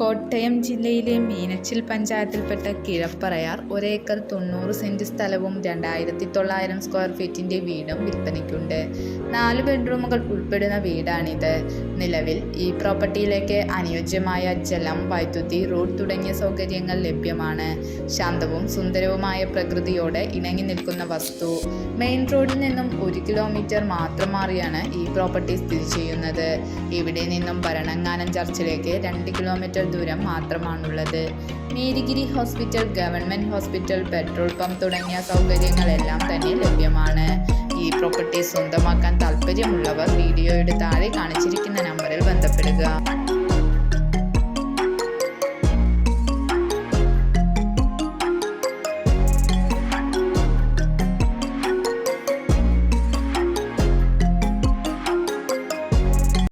കോട്ടയം ജില്ലയിലെ മീനച്ചിൽ പഞ്ചായത്തിൽപ്പെട്ട കിഴപ്പറയാർ ഒരേക്കർ തൊണ്ണൂറ് സെന്റ് സ്ഥലവും രണ്ടായിരത്തി തൊള്ളായിരം സ്ക്വയർ ഫീറ്റിന്റെ വീടും വിൽപ്പനയ്ക്കുണ്ട്. നാല് ബെഡ്റൂമുകൾ ഉൾപ്പെടുന്ന വീടാണിത്. നിലവിൽ ഈ പ്രോപ്പർട്ടിയിലേക്ക് അനുയോജ്യമായ ജലം വൈദ്യുതി റോഡ് തുടങ്ങിയ സൗകര്യങ്ങൾ ലഭ്യമാണ്. ശാന്തവും സുന്ദരവുമായ പ്രകൃതിയോട് ഇണങ്ങി നിൽക്കുന്ന വസ്തു. മെയിൻ റോഡിൽ നിന്നും ഒരു കിലോമീറ്റർ മാത്രം മാറിയാണ് ഈ പ്രോപ്പർട്ടി സ്ഥിതി ചെയ്യുന്നത്. ഇവിടെ നിന്നും ഭരണങ്ങാനം ചർച്ചിലേക്ക് രണ്ട് കിലോമീറ്റർ ദൂരം മാത്രമാണുള്ളത്. Marygiri hospital government hospital petrol pump തുടങ്ങിയ സൗകര്യങ്ങളെല്ലാം തന്നെ ലഭ്യമാണ്. ഈ പ്രോപ്പർട്ടി സ്വന്തമാക്കാൻ താല്പര്യമുള്ളവർ വീഡിയോയുടെ താഴെ കാണിച്ചിരിക്കുന്ന നമ്പറിൽ ബന്ധപ്പെടുക.